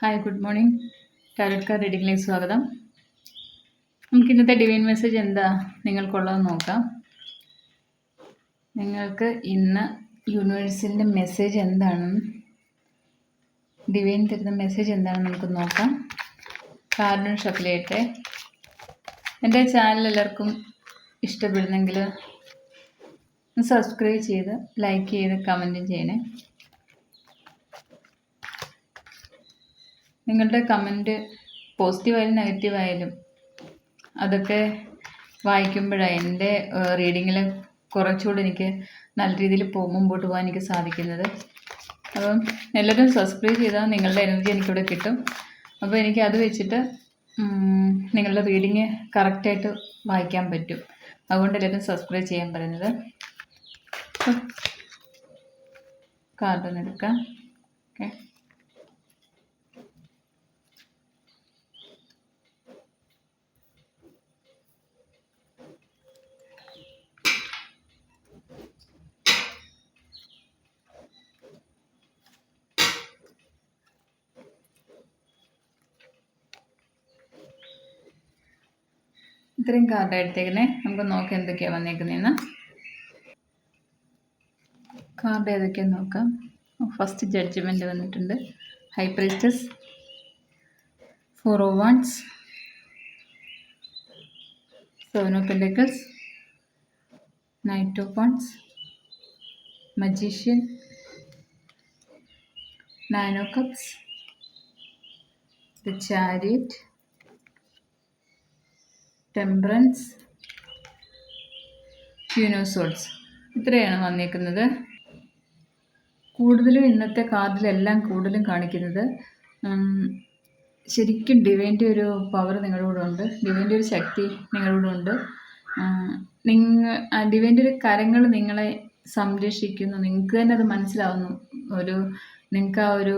Hi good morning tarot card റീഡിങ്ങിലേക്ക് സ്വാഗതം. നമുക്ക് ഇന്നത്തെ ഡിവൈൻ മെസ്സേജ് എന്താ നിങ്ങൾക്കുള്ളതെന്ന് നോക്കാം. നിങ്ങൾക്ക് ഇന്ന് യൂണിവേഴ്സിന്റെ മെസ്സേജ് എന്താണെന്ന് ഡിവൈൻ തരുന്ന മെസ്സേജ് എന്താണെന്ന് നമുക്ക് നോക്കാം. കാർഡൻ ഷഫിലേറ്റെ എന്റെ ചാനൽ എല്ലാവർക്കും ഇഷ്ടപ്പെടുന്നെങ്കിൽ സബ്സ്ക്രൈബ് ചെയ്ത് ലൈക്ക് ചെയ്ത് കമന്റും ചെയ്യണേ. നിങ്ങളുടെ കമന്റ് പോസിറ്റീവായാലും നെഗറ്റീവായാലും അതൊക്കെ വായിക്കുമ്പോഴാണ് എന്റെ റീഡിങ്ങിൽ കുറച്ചുകൂടി എനിക്ക് നല്ല രീതിയിൽ പോ മുമ്പോട്ട് പോകാൻ എനിക്ക് സാധിക്കുന്നത്. അപ്പം എല്ലാവരും സബ്സ്ക്രൈബ് ചെയ്താൽ നിങ്ങളുടെ എനർജി എനിക്കിവിടെ കിട്ടും. അപ്പോൾ എനിക്ക് അത് വെച്ചിട്ട് നിങ്ങളുടെ റീഡിങ് കറക്റ്റായിട്ട് വായിക്കാൻ പറ്റും. അതുകൊണ്ട് എല്ലാവരും സബ്സ്ക്രൈബ് ചെയ്യാൻ പറയുന്നത്. കാർഡൊന്നെടുക്കാം ഓക്കെ ഇത്രയും കാർഡ് എടുത്തേക്കുന്നേ. നമുക്ക് നോക്കാം എന്തൊക്കെയാണ് വന്നേക്കുന്നതെന്ന് കാർഡ് ഏതൊക്കെയാന്ന് നോക്കാം. ഫസ്റ്റ് ജഡ്ജ്മെന്റ് വന്നിട്ടുണ്ട്. High priestess four of wands seven of pentacles knight of wands magician nine cups the chariot temperance queen of swords ഇത്രയാണ് വന്നിരിക്കുന്നത് കൂടുതലും ഇന്നത്തെ കാർഡിലെല്ലാം കൂടുതലും കാണിക്കുന്നത് ശരിക്കും ഡിവൈന്റെ ഒരു പവർ നിങ്ങളുടെ ഉണ്ട് ഡിവൈന്റെ ഒരു ശക്തി നിങ്ങളുടെ ഉണ്ട് നിങ്ങൾ ഡിവൈന്റെ ഒരു കരങ്ങൾ നിങ്ങളെ സംരക്ഷിക്കുന്നു. നിങ്ങൾക്ക് തന്നെ അത് മനസ്സിലാവുന്നു. ഒരു നിങ്ങൾക്ക് ആ ഒരു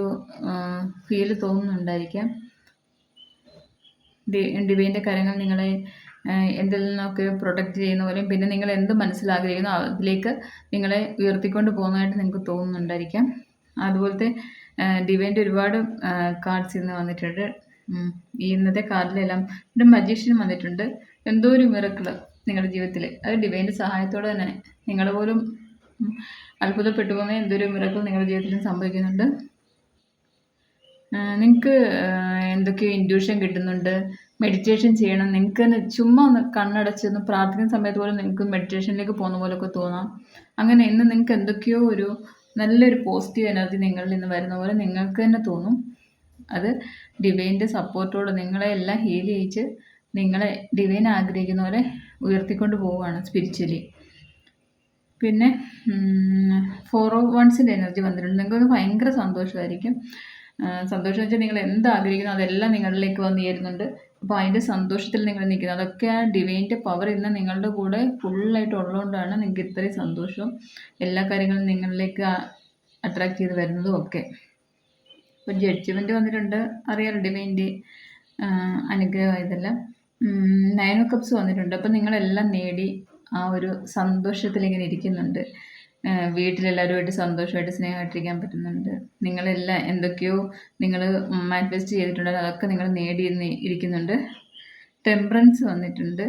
ഫീൽ തോന്നുന്നുണ്ടായിരിക്കാം. ഡിവൈന്റെ കരങ്ങൾ നിങ്ങളെ എന്തിൽ നിന്നൊക്കെ പ്രൊട്ടക്റ്റ് ചെയ്യുന്ന പോലെയും പിന്നെ നിങ്ങൾ എന്ത് മനസ്സിലാഗ്രഹിക്കുന്നു അതിലേക്ക് നിങ്ങളെ ഉയർത്തിക്കൊണ്ട് പോകുന്നതായിട്ട് നിങ്ങൾക്ക് തോന്നുന്നുണ്ടായിരിക്കാം. അതുപോലത്തെ ഡിവൈന്റെ ഒരുപാട് കാർഡ്സ് ഇന്ന് വന്നിട്ടുണ്ട്. ഈ ഇന്നത്തെ കാർഡിലെല്ലാം ഒരു മജീഷ്യൻ വന്നിട്ടുണ്ട്. എന്തോ ഒരു മിറക്കിൾ നിങ്ങളുടെ ജീവിതത്തിൽ അത് ഡിവൈന്റെ സഹായത്തോടെ തന്നെ. നിങ്ങൾ പോലും അത്ഭുതപ്പെട്ടു പോകുന്ന എന്തൊരു മിറക്കിൾ നിങ്ങളുടെ ജീവിതത്തിൽ സംഭവിക്കുന്നുണ്ട്. നിങ്ങൾക്ക് എന്തൊക്കെയോ ഇൻഡ്യൂഷൻ കിട്ടുന്നുണ്ട്? മെഡിറ്റേഷൻ ചെയ്യണം. നിങ്ങൾക്ക് തന്നെ ചുമ്മാ ഒന്ന് കണ്ണടച്ച് ഒന്ന് പ്രാർത്ഥിക്കുന്ന സമയത്ത് പോലും നിങ്ങൾക്ക് മെഡിറ്റേഷനിലേക്ക് പോകുന്ന പോലൊക്കെ തോന്നാം. അങ്ങനെ ഇന്ന് നിങ്ങൾക്ക് എന്തൊക്കെയോ ഒരു നല്ലൊരു പോസിറ്റീവ് എനർജി നിങ്ങളിൽ നിന്ന് വരുന്ന പോലെ നിങ്ങൾക്ക് തന്നെ തോന്നും. അത് ഡിവൈന്റെ സപ്പോർട്ടോട് നിങ്ങളെ എല്ലാം ഹീൽ ചെയ്യിച്ച് നിങ്ങളെ ഡിവൈൻ ആഗ്രഹിക്കുന്ന പോലെ ഉയർത്തിക്കൊണ്ട് പോവുകയാണ് സ്പിരിച്വലി പിന്നെ ഫോർ ഓ വൺസിന്റെ എനർജി വന്നിട്ടുണ്ട്. നിങ്ങൾക്ക് ഭയങ്കര സന്തോഷമായിരിക്കും. സന്തോഷം വെച്ചാൽ നിങ്ങൾ എന്ത് ആഗ്രഹിക്കുന്നു അതെല്ലാം നിങ്ങളിലേക്ക് വന്നു ചേരുന്നുണ്ട്. അപ്പോൾ അതിന്റെ സന്തോഷത്തിൽ നിങ്ങൾ നിൽക്കുന്നത്. അതൊക്കെ ആ ഡിവൈന്റെ പവർ ഇന്ന് നിങ്ങളുടെ കൂടെ ഫുള്ളായിട്ട് ഉള്ളതുകൊണ്ടാണ് നിങ്ങൾക്ക് ഇത്രയും സന്തോഷവും എല്ലാ കാര്യങ്ങളും നിങ്ങളിലേക്ക് അട്രാക്ട് ചെയ്ത് വരുന്നതും ഒക്കെ. ഇപ്പോൾ ജഡ്ജ്മെന്റ് വന്നിട്ടുണ്ട്. അറിയാലോ ഡിവൈന്റെ അനുഗ്രഹം ഇതെല്ലാം. നയൻ കപ്സ് വന്നിട്ടുണ്ട്. അപ്പോൾ നിങ്ങളെല്ലാം നേടി ആ ഒരു സന്തോഷത്തിൽ ഇങ്ങനെ ഇരിക്കുന്നുണ്ട്. വീട്ടിലെല്ലാവരുമായിട്ട് സന്തോഷമായിട്ട് സ്നേഹമായിട്ടിരിക്കാൻ പറ്റുന്നുണ്ട്. നിങ്ങളെല്ലാം എന്തൊക്കെയോ നിങ്ങൾ മാനിഫെസ്റ്റ് ചെയ്തിട്ടുണ്ട്. അതൊക്കെ നിങ്ങൾ നേടി ഇരിക്കുന്നുണ്ട്. ടെമ്പറൻസ് വന്നിട്ടുണ്ട്.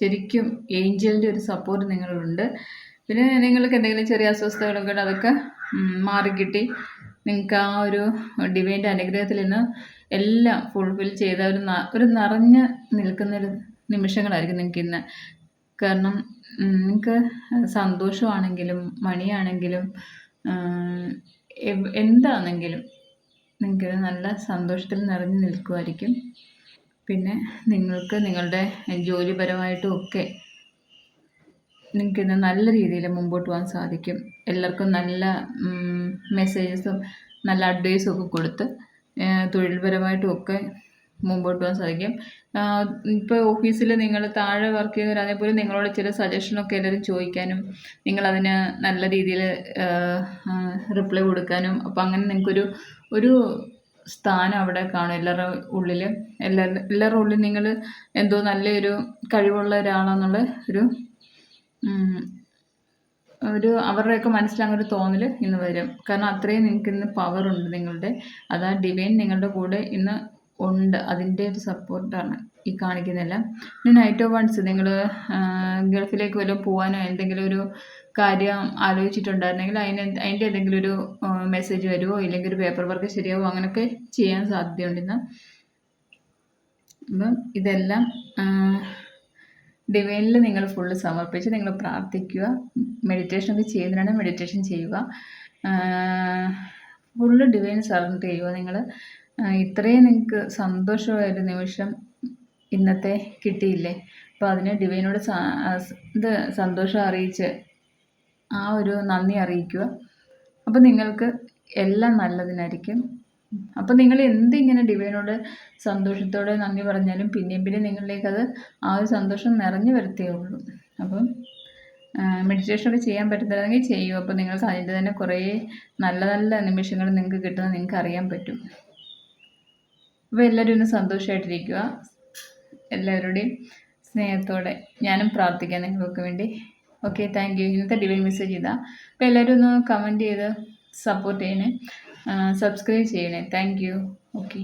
ശരിക്കും ഏഞ്ചലിന്റെ ഒരു സപ്പോർട്ട് നിങ്ങളുണ്ട്. പിന്നെ നിങ്ങൾക്ക് എന്തെങ്കിലും ചെറിയ അസ്വസ്ഥതകളൊക്കെ അതൊക്കെ മാറിക്കിട്ടി. നിങ്ങൾക്ക് ആ ഒരു ഡിവൈന്റെ അനുഗ്രഹത്തിൽ നിന്ന് എല്ലാം ഫുൾഫിൽ ചെയ്ത ഒരു ഒരു നിറഞ്ഞ് നിൽക്കുന്നൊരു നിമിഷങ്ങളായിരിക്കും നിങ്ങൾക്ക് ഇന്ന് കാരണം നിങ്ങൾക്ക് സന്തോഷമാണെങ്കിലും മണിയാണെങ്കിലും എന്താണെങ്കിലും നിങ്ങൾക്ക് നല്ല സന്തോഷത്തിൽ നിറഞ്ഞു നിൽക്കുമായിരിക്കും പിന്നെ നിങ്ങൾക്ക് നിങ്ങളുടെ ജോലിപരമായിട്ടും ഒക്കെ നിങ്ങൾക്ക് ഇന്ന് നല്ല രീതിയിൽ മുമ്പോട്ട് പോകാൻ സാധിക്കും. എല്ലാവർക്കും നല്ല മെസ്സേജസും നല്ല അഡ്വൈസും ഒക്കെ കൊടുത്ത് തൊഴിൽപരമായിട്ടും ഒക്കെ മുമ്പോട്ട് പോകാൻ സാധിക്കും. ഇപ്പോൾ ഓഫീസിൽ നിങ്ങൾ താഴെ വർക്ക് ചെയ്യുന്നവരാണെങ്കിൽ പോലും നിങ്ങളോട് ചില സജഷനൊക്കെ എല്ലാവരും ചോദിക്കാനും നിങ്ങളതിന് നല്ല രീതിയിൽ റിപ്ലൈ കൊടുക്കാനും അപ്പോൾ അങ്ങനെ നിങ്ങൾക്കൊരു ഒരു സ്ഥാനം അവിടെ കാണും എല്ലാവരുടെ ഉള്ളിൽ എല്ലാ എല്ലാവരുടെ ഉള്ളിൽ നിങ്ങൾ എന്തോ നല്ലൊരു കഴിവുള്ള ഒരാളാന്നുള്ള ഒരു ഒരു അവരുടെയൊക്കെ ഒരു തോന്നൽ ഇന്ന് വരും. കാരണം അത്രയും നിങ്ങൾക്ക് ഇന്ന് പവർ ഉണ്ട് നിങ്ങളുടെ. അതാ ഡിവൈൻ നിങ്ങളുടെ കൂടെ ഇന്ന് ഉണ്ട്. അതിന്റെ ഒരു സപ്പോർട്ടാണ് ഈ കാണിക്കുന്നതെല്ലാം. പിന്നെ നൈറ്റ് ഓഫ് വൺസ് നിങ്ങൾ ഗൾഫിലേക്ക് വല്ലതും പോകാനോ എന്തെങ്കിലും ഒരു കാര്യം ആലോചിച്ചിട്ടുണ്ടായിരുന്നെങ്കിൽ അതിന് അതിന്റെ എന്തെങ്കിലും ഒരു മെസ്സേജ് വരുമോ ഇല്ലെങ്കിൽ ഒരു പേപ്പർ വർക്ക് ശരിയാവോ? അങ്ങനെയൊക്കെ ചെയ്യാൻ സാധ്യതയുണ്ട് ഇന്ന്. അപ്പം ഇതെല്ലാം ഡിവൈനിൽ നിങ്ങൾ ഫുള്ള് സമർപ്പിച്ച് നിങ്ങൾ പ്രാർത്ഥിക്കുക. മെഡിറ്റേഷൻ ഒക്കെ ചെയ്യുന്നതിനാണ് മെഡിറ്റേഷൻ ചെയ്യുക. ഫുള്ള് ഡിവൈൻ സറണ്ടർ ചെയ്യുക നിങ്ങൾ. ഇത്രയും നിങ്ങൾക്ക് സന്തോഷമായൊരു നിമിഷം ഇന്നത്തെ കിട്ടിയില്ലേ? അപ്പോൾ അതിന് ഡിവൈനോട് ഇത് സന്തോഷം അറിയിച്ച് ആ ഒരു നന്ദി അറിയിക്കുക. അപ്പോൾ നിങ്ങൾക്ക് എല്ലാം നല്ലതിനായിരിക്കും. അപ്പോൾ നിങ്ങൾ എന്തിങ്ങനെ ഡിവൈനോട് സന്തോഷത്തോടെ നന്ദി പറഞ്ഞാലും പിന്നെയും പിന്നെ നിങ്ങളിലേക്ക് അത് ആ ഒരു സന്തോഷം നിറഞ്ഞു വരത്തേ ഉള്ളൂ. അപ്പം മെഡിറ്റേഷൻ ഒക്കെ ചെയ്യാൻ പറ്റുന്നില്ലെങ്കിൽ ചെയ്യൂ. അപ്പോൾ നിങ്ങൾക്ക് അതിന്റെ തന്നെ കുറേ നല്ല നല്ല നിമിഷങ്ങൾ നിങ്ങൾക്ക് കിട്ടുന്നത് നിങ്ങൾക്ക് അറിയാൻ പറ്റും. അപ്പോൾ എല്ലാവരും ഒന്ന് സന്തോഷമായിട്ടിരിക്കുക എല്ലാവരുടെയും സ്നേഹത്തോടെ ഞാനും പ്രാർത്ഥിക്കാം നിങ്ങൾക്ക് വേണ്ടി. ഓക്കെ താങ്ക് യു ഇന്നത്തെ ഡിവൈൻ മെസ്സേജ് ചെയ്താൽ അപ്പോൾ എല്ലാവരും ഒന്ന് കമന്റ് ചെയ്ത് സപ്പോർട്ട് ചെയ്യണേ. സബ്സ്ക്രൈബ് ചെയ്യണേ. Thank you okay